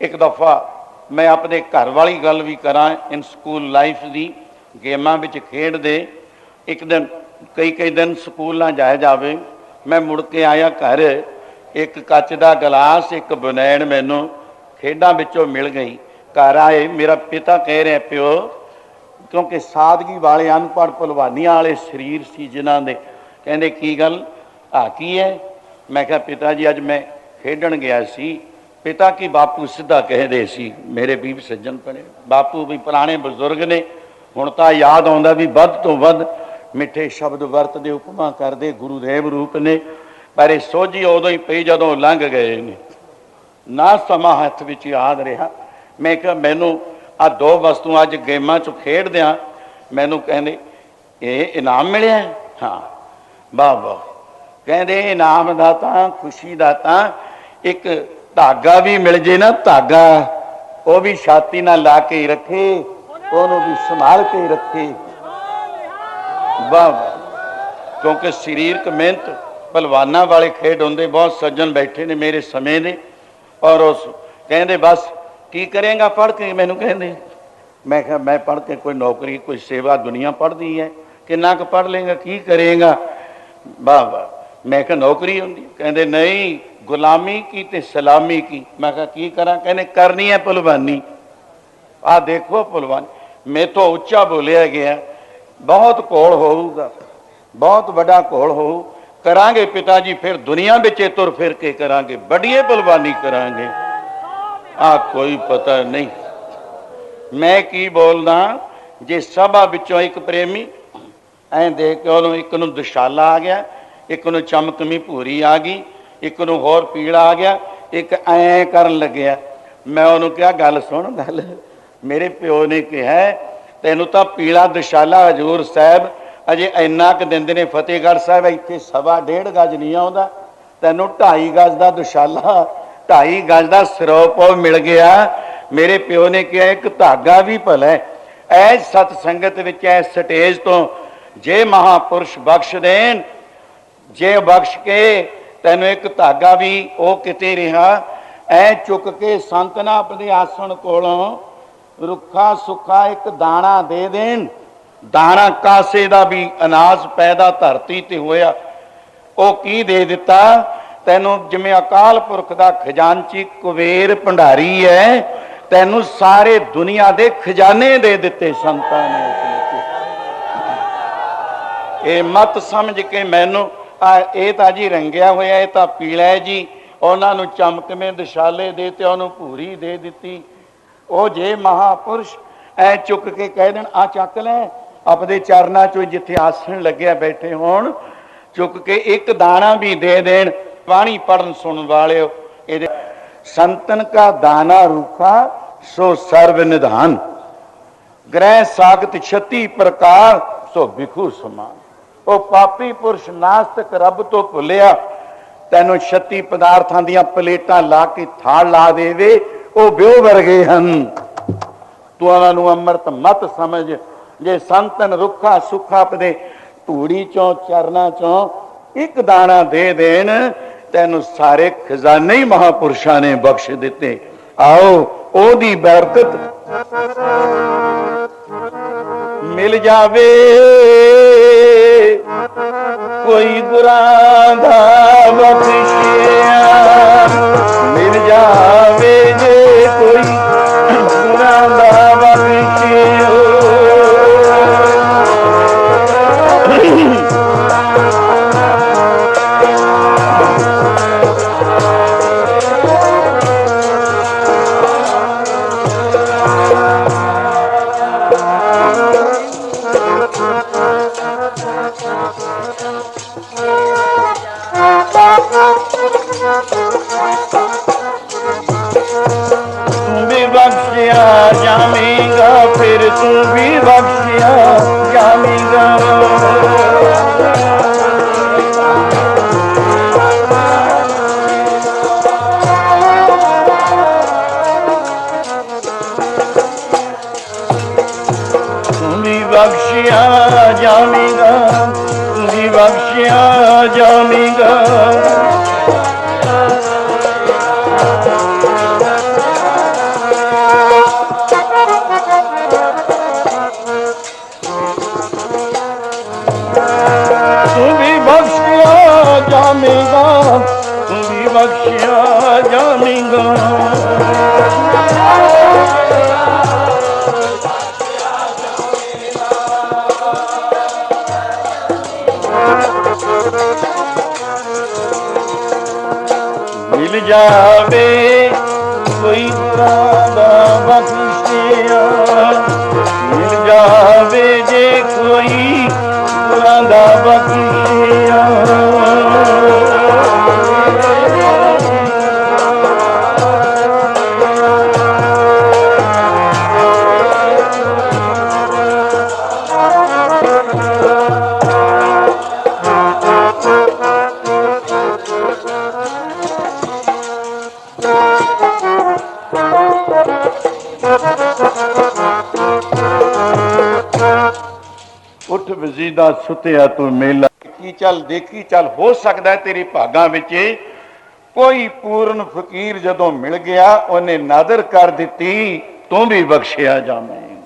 ਇੱਕ ਦਫਾ ਮੈਂ ਆਪਣੇ ਘਰ ਵਾਲੀ ਗੱਲ ਵੀ ਕਰਾਂ ਇਨ ਸਕੂਲ ਲਾਈਫ ਦੀ, ਗੇਮਾਂ ਵਿੱਚ ਖੇਡਦੇ, ਇੱਕ ਦਿਨ, ਕਈ ਕਈ ਦਿਨ ਸਕੂਲ ਨਾ ਜਾਇਆ ਜਾਵੇ, ਮੈਂ ਮੁੜ ਕੇ ਆਇਆ ਘਰ, ਇੱਕ ਕੱਚ ਦਾ ਗਲਾਸ, ਇੱਕ ਬਨੈਣ ਮੈਨੂੰ ਖੇਡਾਂ ਵਿੱਚੋਂ ਮਿਲ ਗਈ। ਘਰ ਆਏ, ਮੇਰਾ ਪਿਤਾ ਕਹਿ ਰਿਹਾ, ਪਿਓ, ਕਿਉਂਕਿ ਸਾਦਗੀ ਵਾਲੇ ਅਨਪੜ੍ਹ ਭਲਵਾਨੀਆਂ ਵਾਲੇ ਸਰੀਰ ਸੀ ਜਿਨ੍ਹਾਂ ਦੇ। ਕਹਿੰਦੇ, ਕੀ ਗੱਲ? ਆ ਕੀ ਹੈ? ਮੈਂ ਕਿਹਾ, ਪਿਤਾ ਜੀ, ਅੱਜ ਮੈਂ ਖੇਡਣ ਗਿਆ ਸੀ। ਪਿਤਾ ਕੀ ਬਾਪੂ ਸਿੱਧਾ ਕਹਿੰਦੇ ਸੀ, ਮੇਰੇ ਵੀ ਸੱਜਣ ਪੜੇ ਬਾਪੂ ਵੀ ਪੁਰਾਣੇ ਬਜ਼ੁਰਗ ਨੇ, ਹੁਣ ਤਾਂ ਯਾਦ ਆਉਂਦਾ ਵੀ ਵੱਧ ਤੋਂ ਵੱਧ ਮਿੱਠੇ ਸ਼ਬਦ ਵਰਤਦੇ, ਉਪਮਾ ਕਰਦੇ, ਗੁਰੂ ਦੇਵ ਰੂਪ ਨੇ। ਪਰ ਇਹ ਸੋਝੀ ਉਦੋਂ ਹੀ ਪਈ ਜਦੋਂ ਲੰਘ ਗਏ ਨੇ। ਨਾ ਸਮਾਂ ਹੱਥ ਵਿੱਚ ਯਾਦ ਰਿਹਾ। ਮੈਂ ਕਿਹਾ, ਮੈਨੂੰ ਆ ਦੋ ਵਸਤੂਆਂ ਅੱਜ ਗੇਮਾਂ 'ਚ ਖੇਡਦਿਆਂ ਮੈਨੂੰ ਕਹਿੰਦੇ, ਇਹ ਇਨਾਮ ਮਿਲਿਆ ਹਾਂ। ਵਾਹ ਵਾਹ। ਕਹਿੰਦੇ, ਇਨਾਮ ਦਾ ਤਾਂ, ਖੁਸ਼ੀ ਦਾ ਤਾਂ, ਇੱਕ ਧਾਗਾ ਵੀ ਮਿਲ ਜੇ ਨਾ, ਧਾਗਾ। ਉਹ ਵੀ ਛਾਤੀ ਨਾਲ ਲਾ ਕੇ ਰੱਖੇ, ਉਹਨੂੰ ਵੀ ਸੰਭਾਲ ਕੇ ਰੱਖੇ। ਵਾਹ ਵਾਹ। ਕਿਉਂਕਿ ਸਰੀਰਕ ਮਿਹਨਤ ਪਹਿਲਵਾਨਾਂ ਵਾਲੇ ਖੇਡ ਹੁੰਦੇ, ਬਹੁਤ ਸੱਜਣ ਬੈਠੇ ਨੇ ਮੇਰੇ ਸਮੇਂ ਦੇ। ਔਰ ਉਸ ਕਹਿੰਦੇ, ਬਸ, ਕੀ ਕਰੇਗਾ ਪੜ੍ਹ ਕੇ? ਮੈਨੂੰ ਕਹਿੰਦੇ, ਮੈਂ ਕਿਹਾ, ਮੈਂ ਪੜ੍ਹ ਕੇ ਕੋਈ ਨੌਕਰੀ, ਕੋਈ ਸੇਵਾ ਦੁਨੀਆ ਪੜ੍ਹਦੀ ਹੈ। ਕਿੰਨਾ ਕੁ ਪੜ੍ਹ ਲੇਗਾ ਕੀ ਕਰੇਗਾ? ਵਾਹ ਵਾਹ। ਮੈਂ ਕਿਹਾ, ਨੌਕਰੀ ਹੁੰਦੀ? ਕਹਿੰਦੇ, ਨਹੀਂ ਗੁਲਾਮੀ ਕੀ ਤੇ ਸਲਾਮੀ ਕੀ? ਮੈਂ ਕਿਹਾ, ਕੀ ਕਰਾਂ? ਕਹਿੰਦੇ, ਕਰਨੀ ਹੈ ਪਹਿਲਵਾਨੀ ਆ ਦੇਖੋ ਪਹਿਲਵਾਨ ਮੇਥੋਂ ਉੱਚਾ ਬੋਲਿਆ ਗਿਆ। ਬਹੁਤ ਕੋਲ ਹੋਊਗਾ। ਬਹੁਤ ਵੱਡਾ ਕੋਲ ਹੋਊ। ਕਰਾਂਗੇ ਪਿਤਾ ਜੀ ਫਿਰ ਦੁਨੀਆ ਵਿੱਚ ਤੁਰ ਫਿਰ ਕੇ ਕਰਾਂਗੇ। ਵੱਡੀਏ ਪਹਿਲਵਾਨੀ ਕਰਾਂਗੇ। ਆ ਕੋਈ ਪਤਾ ਨਹੀਂ। ਮੈਂ ਕੀ ਬੋਲਦਾ? ਜੇ ਸਭਾ ਵਿੱਚੋਂ ਇੱਕ ਪ੍ਰੇਮੀ, ਐਂ ਦੇਖ ਕੇ ਉਹਨੂੰ ਇੱਕ ਨੂੰ ਦੁਸ਼ਾਲਾ ਆ ਗਿਆ, ਇੱਕ ਨੂੰ ਚਮਕਮੀ ਭੂਰੀ ਆ ਗਈ ਇੱਕ ਨੂੰ ਹੋਰ ਪੀੜਾ ਆ ਗਿਆ, ਇੱਕ ਐਂ ਕਰਨ ਲੱਗਿਆ। ਮੈਂ ਉਹਨੂੰ ਕਿਹਾ, ਗੱਲ ਸੁਣ ਗੱਲ, ਮੇਰੇ ਪਿਓ ਨੇ ਕਿਹਾ ਤੈਨੂੰ ਤਾਂ ਪੀਲਾ ਦੁਸ਼ਾਲਾ ਹਜੂਰ ਸਾਹਿਬ ਅਜੇ ਇੰਨਾ ਕੁ ਦਿੰਦੇ ਨੇ, ਫਤਿਹਗੜ੍ਹ ਸਾਹਿਬ ਇੱਥੇ ਸਵਾ ਡੇਢ ਗਜ ਨਹੀਂ ਆਉਂਦਾ। ਤੈਨੂੰ 2.5 ਗਜ ਦਾ ਦੁਸ਼ਾਲਾ 2.5 ਗਜ ਦਾ ਸਰੋਪ ਮਿਲ ਗਿਆ। ਮੇਰੇ ਪਿਓ ਨੇ ਕਿਹਾ, ਇੱਕ ਧਾਗਾ ਵੀ ਭਲਾ ਹੈ। ਐ ਸਤ ਸੰਗਤ ਵਿੱਚ, ਐ ਸਟੇਜ ਤੋਂ ਜੇ ਮਹਾਪੁਰਸ਼ ਬਖਸ਼ ਦੇਣ, ਜੇ ਬਖਸ਼ ਕੇ ਤੈਨੂੰ ਇੱਕ ਧਾਗਾ ਵੀ ਉਹ ਕਿਤੇ ਰਿਹਾ। ਐ ਚੁੱਕ ਕੇ ਸੰਤ ਨਾ ਆਪਣੇ ਆਸਣ ਕੋਲੋਂ ਰੁੱਖਾ ਸੁੱਖਾ ਇੱਕ ਦਾਣਾ ਦੇ ਦੇਣ। ਦਾਣਾ ਕਾਸੇ ਦਾ ਵੀ ਅਨਾਜ ਪੈਦਾ ਧਰਤੀ ਤੇ ਹੋਇਆ। ਉਹ ਕੀ ਦੇ ਦਿੱਤਾ? ਤੈਨੂੰ ਜਿਵੇਂ ਅਕਾਲ ਪੁਰਖ ਦਾ ਖਜ਼ਾਨਚੀ ਕੁਬੇਰ ਭੰਡਾਰੀ ਹੈ ਤੈਨੂੰ ਸਾਰੇ ਦੁਨੀਆ ਦੇ ਖਜ਼ਾਨੇ ਦੇ ਦਿੱਤੇ ਸੰਤਾਂ ਨੇ। ਇਹ ਮਤ ਸਮਝ ਕੇ ਮੈਨੂੰ ਆ, ਇਹ ਤਾਂ ਜੀ ਰੰਗਿਆ ਹੋਇਆ, ਇਹ ਤਾਂ ਪੀਲਾ ਹੈ ਜੀ। ਉਹਨਾਂ ਨੂੰ ਚਮਕਵੇਂ ਦਿਸ਼ਾਲੇ ਦੇ ਤੇ ਉਹਨੂੰ ਭੂਰੀ ਦੇ ਦਿੱਤੀ। ਉਹ ਜੇ ਮਹਾਪੁਰਸ਼ ਐ ਚੁੱਕ ਕੇ ਕਹਿ ਦੇਣ, ਆ ਚੱਕ ਲੈ, ਆਪਦੇ ਚਰਨਾਂ ਚੋਂ ਜਿੱਥੇ ਆਸਣ ਲੱਗਿਆ ਬੈਠੇ ਹੋਣ, ਚੁੱਕ ਕੇ ਇੱਕ ਦਾਣਾ ਵੀ ਦੇ ਦੇਣ, ਬਾਣੀ ਪੜਨ ਸੁਣ ਵਾਲਿਓ। ਇਹਦੇ ਸੰਤਨ ਕਾ ਦਾਨਾ ਰੂਖਾ, ਸੋ ਸਰਵ ਨਿਧਾਨ। ਗ੍ਰਹਿ ਸਾਗਤ 36 ਪ੍ਰਕਾਰ, ਸੋ ਵਿਖੂ ਸਮਾਨ। ਉਹ ਪਾਪੀ ਪੁਰਸ਼ ਨਾਸਤਕ ਰੱਬ ਤੋਂ ਭੁੱਲਿਆ, ਤੈਨੂੰ 36 ਪਦਾਰਥਾਂ ਦੀਆਂ ਪਲੇਟਾਂ ਲਾ ਕੇ ਥਾਲ ਲਾ ਦੇਵੇ, ਉਹ ਬਿਓ ਵਰਗੇ ਹਨ। ਤੂੰ ਉਹਨਾਂ ਨੂੰ ਅੰਮ੍ਰਿਤ ਮਤ ਸਮਝ, ਜੇ ਸੰਤਨ ਰੁੱਖਾ ਸੁੱਖਾ ਪਦੇ ਧੂੜੀ ਚੋਂ, ਚਰਨਾ ਚੋਂ ਇੱਕ ਦਾਣਾ ਦੇ ਦੇਣ, ਤੈਨੂੰ ਸਾਰੇ ਖਜ਼ਾਨੇ ਹੀ ਮਹਾਪੁਰਸ਼ਾਂ ਨੇ ਬਖਸ਼ ਦਿੱਤੇ। ਆਓ, ਉਹਦੀ ਬਰਕਤ ਮਿਲ ਜਾਵੇ। ਕੋਈ ਗੁਰਾਂ ਦਾ ਜਾਵੇਂਗਾ ਫਿਰ ਤੂੰ ਵੀ ਬਖਸ਼ਿਆ ਜਾਵੇਂਗਾ। ਤੂੰ ਵੀ ਬਖਸ਼ਿਆ ਜਾਵੇਂਗਾ ਤੂੰ ਵੀ ਬਖਸ਼ਿਆ ਜਾਵੇਂਗਾ। ਬਖਸ਼ਿਆ ਜਾਵੇਂਗਾ ਮਿਲ ਜਾਵੇ ਕੋਈ ਗੁਰਾਂ ਦਾ ਬਖਸ਼ਿਆ ਮਿਲ ਜਾਵੇ ਜੇ ਕੋਈ ਗੁਰਾਂ ਦਾ ਬਖਸ਼ਿਆ ਉਠ ਵਜ਼ੀਦਾ ਸੁਤਿਆ ਤੂੰ ਮੇਲਾ। ਦੇਖੀ ਚੱਲ ਦੇਖੀ ਚੱਲ, ਹੋ ਸਕਦਾ ਤੇਰੇ ਭਾਗਾਂ ਵਿੱਚ ਕੋਈ ਪੂਰਨ ਫਕੀਰ ਜਦੋਂ ਮਿਲ ਗਿਆ, ਉਹਨੇ ਨਾਦਰ ਕਰ ਦਿੱਤੀ, ਤੂੰ ਵੀ ਬਖਸ਼ਿਆ ਜਾਵੇਂ।